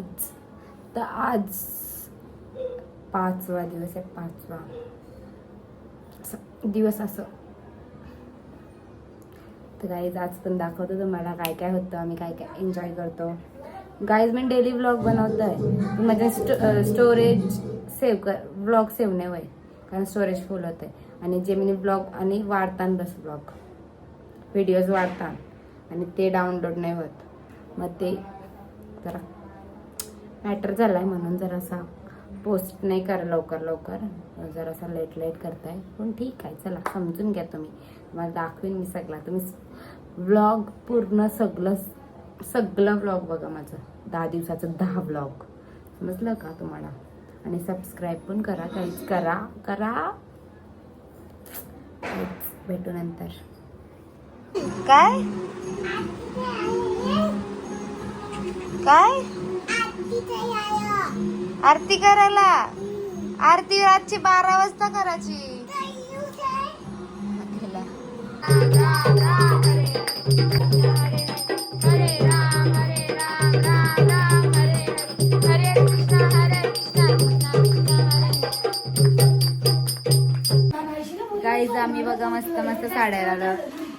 Guys तर आज पाचवा दिवस आहे पाचवा. असं दिवस असं. तर गाईज आज पण दाखवतो तुम्हाला काय काय होतं आम्ही काय काय एन्जॉय करतो. गाईज मी डेली व्लॉग बनवतो आहे म्हणजे स्टो स्टोरेज सेव्ह कर व्लॉग सेव्ह नाही होय. कारण स्टोरेज फुल होतं आहे आणि जे मी ब्लॉग आणि वाढतान बस ब्लॉग व्हिडिओज वाढतात आणि ते डाउनलोड नाही होत. मग ते जरा मॅटर झाला आहे म्हणून जरासा पोस्ट नाही करा लवकर लवकर. जरासा लेट लेट करताय. पण ठीक आहे चला समजून घ्या तुम्ही. तुम्हाला दाखवीन मी सगळा. तुम्ही व्लॉग पूर्ण सगळं सगळं व्लॉग बघा माझं. दहा दिवसाचं दहा व्लॉग समजलं का तुम्हाला? आणि सबस्क्राईब पण करा काहीच करा करा. भेटू नंतर. काय? काय? आरती करायला. आरती रातची बारा वाजता करायची. गाईज आम्ही बघा मस्त मस्त साड्या लावलं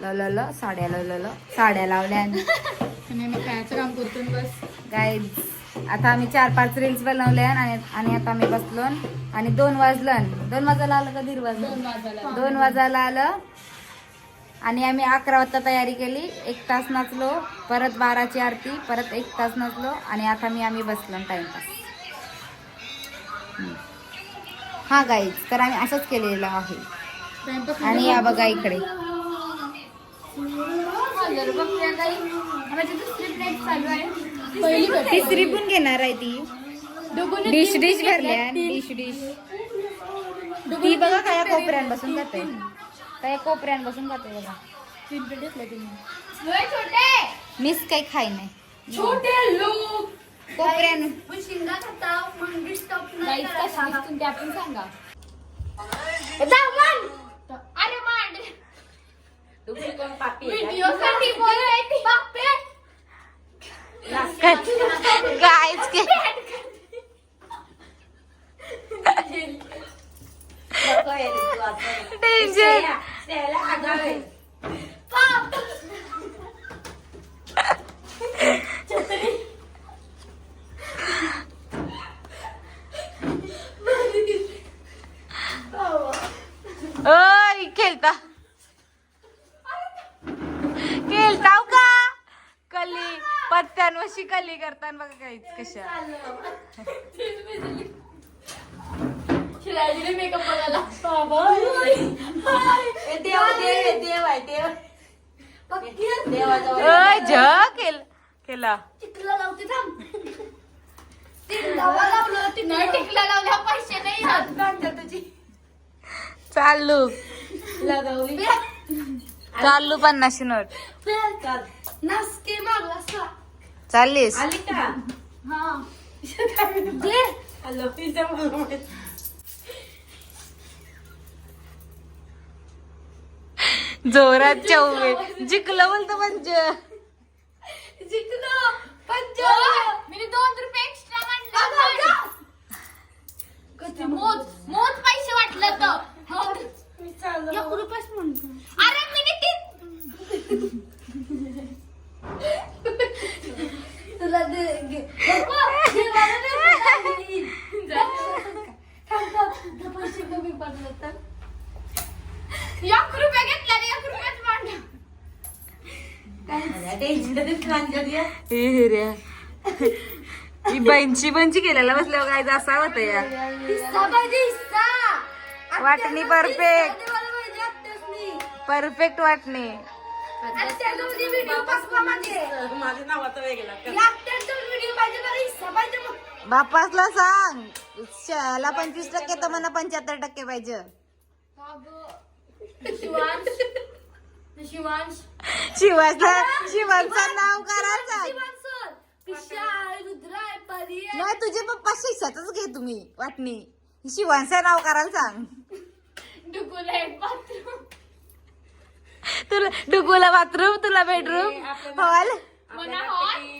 लावलेलं साड्या लावलेलं साड्या लावल्या. आणि आम्ही खायचं काम करतो बस. गाईज आता आम्ही चार पाच रील्स बनवल्या आणि आणि आता आम्ही बसलो आणि दोन वाजलं दोन वाजायला आलं का दीड वाजलं? दोन वाजायला आलं. आणि आम्ही अकरा वाजता तयारी केली. एक तास नाचलो. परत बाराची आरती. परत एक तास नाचलो. आणि आता मी आम्ही बसलो टाइमपास. हा गाईज तर आम्ही असंच केलेलं आहे. आणि या बघा इकडे. पहिली तिसरी पण घेणार आहे ती. डिश डिश भरल्या. Dish dish. ती बघा काय बसून जाते. काय कोपऱ्यान बसून जाते बघा. तीन प्लेट घेतल्या तिने. मीच काही खाई नाही. छोटे लोक. कोपऱ्यान गाईस कशी दिसतील ते आपण सांगा. अरे मांड. व्हिडिओ साठी बोलायची काहीच के टेन्शन ओय खेळता खेळताव का कली कली करताना बघा काहीच कशा शिलाजीने मेकअप बघायला. ओय झ केल केला. टिकला लावते थांब. नाही टिकला लावल्या पैसे नाही चालू. चालू पन्नाशी नोट. नाचते मागला चाललीस? हा. जोरात चौवे जिंकलं बोलतो पंच जिंकलो. पंच मी दोन रुपये एक्स्ट्रा मांडले कधी मोज मोज पैसे वाटलं तर मोज एक रुपयाच म्हणतो अरे मिनिट तुला दे घे. बाप्पा, घे मला दे. थांब, थांब. दे पैसे कमी पडले तर एक रुपया घेतला रे एक रुपयाच मांडला हे हिऱ्या बैंची बंची केलेला बसल्यावर काय असा होता या? वाटणी आत्यासनी. परफेक्ट वाटणे. बापासला सांग. शाला पंचवीस टक्के तर मला पंच्याहत्तर टक्के पाहिजे. शिवांश. शिवांश. शिवाचा शिवाचं नाव करायचं. नाही तुझे पप्पा शिक्षातच घे तुम्ही वाटणी. शिवांचं नाव करायला सांग. तुला डुगूला बाथरूम तुला बेडरूम हॉल.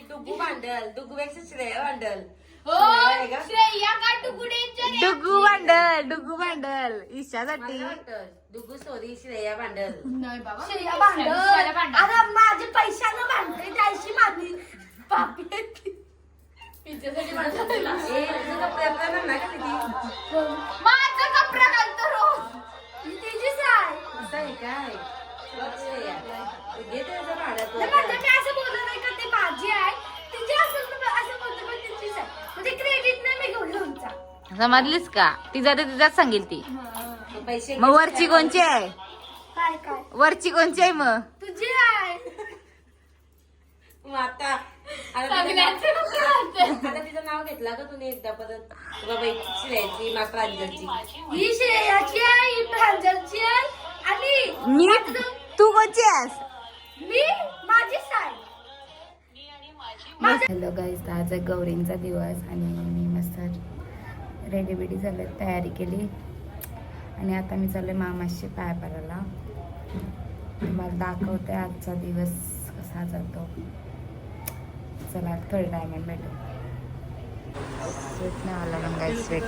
डुगू भांडल डुगूपेक्षा श्रेया भांडल. हो श्रेया? डुगू भांडल डुगू भांडल ईशासाठी. दुगू सोरी श्रेया भांडल. नाही बाबा. श्रेया श्रेया भांडण भांडण. अरे माझे पैशानं भांडते त्याशी माझी पापी पिझ्झासाठी भांडण तुला. ए तुझं कपडे आपल्याला नाही का किती माझं कपडा घालतो रोज ही तिचीच आहे असं आहे काय बघ श्रेया घे त्याचं भाडं तू. नाही, म्हणजे मी असं बोलत नाही का ती माझी आहे तिची असेल तर असं बोलतो पण तिचीच आहे म्हणजे क्रेडिट नाही मी घेऊन तुमचा समजलीस का तिचा तर तिचाच सांगेल ती तू पैसे मग वरची कोणची आहे काय काय वरची कोणची आहे मग तुझी आहे मग आता आता तिचं नाव- कपडे घालते. आता तिचं नाव घेतलं का तुम्ही एकदा परत? बाबा ही श्रेयाची मा प्रांजलची ही श्रेयाची आहे ही प्रांजलची आहे आणि मी तू कोणची आहेस? मी आहे हॅलो गाईज आज आहे गौरींचा दिवस आणि मी मस्त रेडी बिडी झालं तयारी केली. आणि आता मी चालले मामाशी पाय पडायला. मला दाखवते आजचा दिवस कसा जातो. चला थोडे डायमंड भेटू. स्वेट नाही आला पण काय स्वेट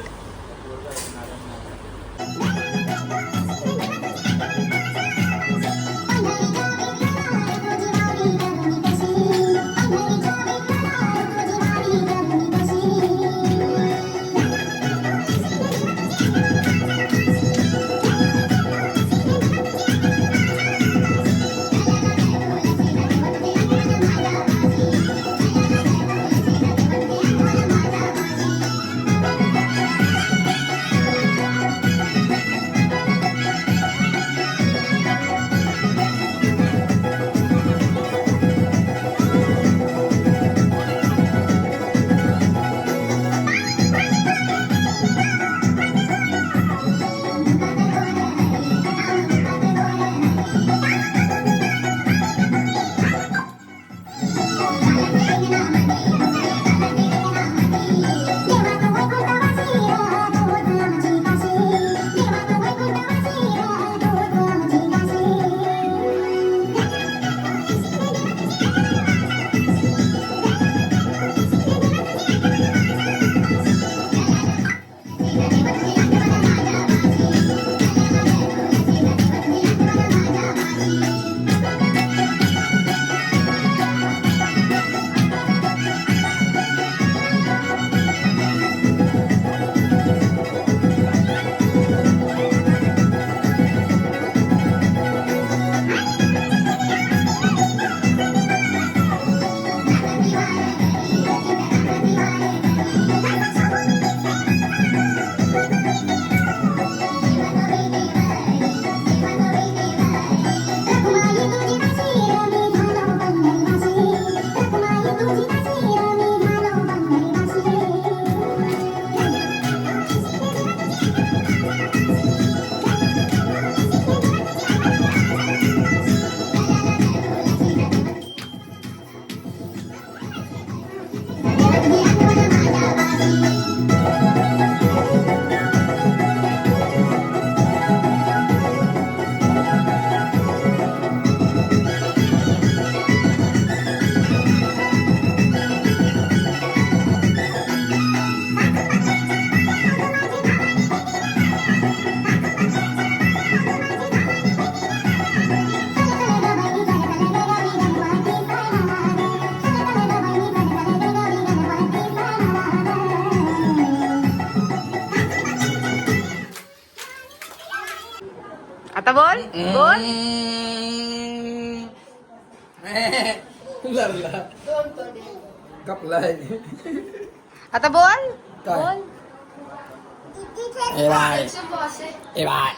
आता बोल बोल लागला कपलाय आता बोल. काय? ए बाय. ए बाय.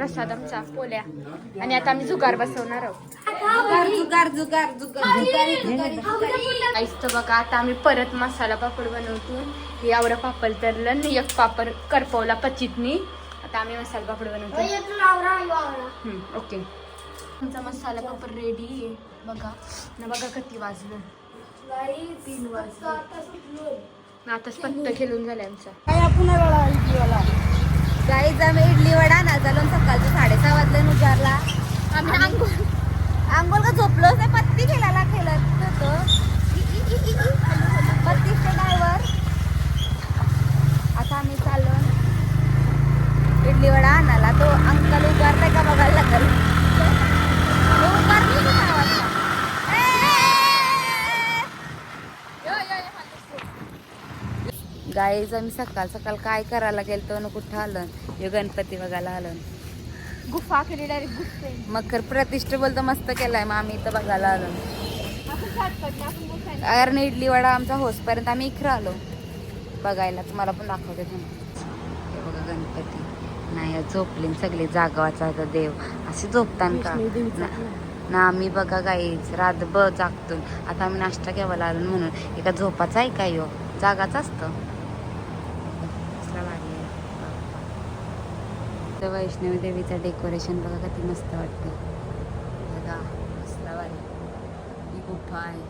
प्रसाद आमचा पोल्या. आणि आता आम्ही जुगार बसवणार आहोत. बघा आता आम्ही परत मसाला पापड बनवतो. आवडं पापड तरलं एक पापड करपवला पचितनी. आता आम्ही मसाला पापड बनवतो. ओके. आमचा मसाला पापड रेडी आहे. बघा. ना बघा किती वाजलं. तीन वाजले. आताच पत्ता खेळून झालाय आमचा. गाईज आम्ही इडली वडा ना चालून सकाळचं साडेसहा वाजले उजारला. आम्ही अंघोळ आंघोळ का झोपलो? नाही पत्ती खेळायला खेळत होतो. पत्तीच्या ड्रायव्हर आता आम्ही चाललो. इडली वडा आणायला. तो अंकल उभारलाय का बघायला लागल तो उभारली की काय वाजता? गाईज आम्ही सकाळ सकाळ काय करायला गेलतो न कुठं आलं हे गणपती बघायला आलं गुफा केली डायरेक्ट गुफे मकर प्रतिष्ठा बोलतो मस्त केलाय मग आम्ही इथं बघायला आलो. कारण इडली वडा आमचा होसपर्यंत आम्ही इकडं आलो. बघायला तुम्हाला पण दाखवते. हे बघा गणपती. नाही झोपले सगळे जागवाचा आता देव. असे झोपतान का? ना- आम्ही बघा गाईच रातभर जागतो आता आम्ही नाश्ता घ्यावा आलो म्हणून. एका झोपाचा आहे काय हो जागाच असतं. तर वैष्णवी देवीचं डेकोरेशन बघा किती मस्त वाटतं. बघा कसला भारी ही गुफा आहे.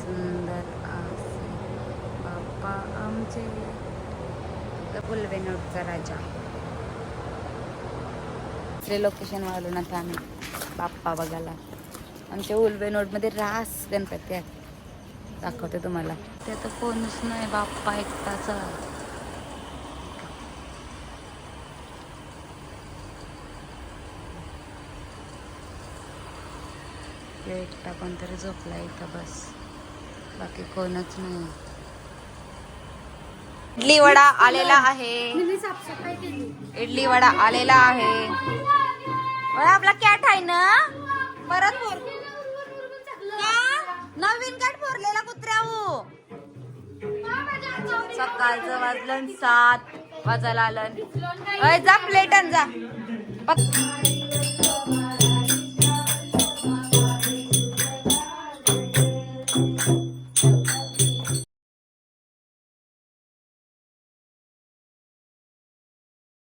सुंदर असे. बाप्पा आमचे तर बुलवेनोटचा राजा. दुसरे लोकेशन वाढलो ना आम्ही बाप्पा बघायला. आमच्या उलवेनोटमध्ये रास गणपती आहेत दाखवते तुम्हाला. ते तर कोणच नाही बाप्पा एकटाचा तो एकटा कोणतरी झोपला इथं बस. बाकी कोणच नाही. इडली वडा आलेला आहे. इडली वडा आलेला आहे. आपला कॅट आहे ना? परत फोर नवीन कॅट फोरलेला कुत्र्याहू सकाळचं वाजलं सात वाजायला आलं जा प्लेटन जा. बघ.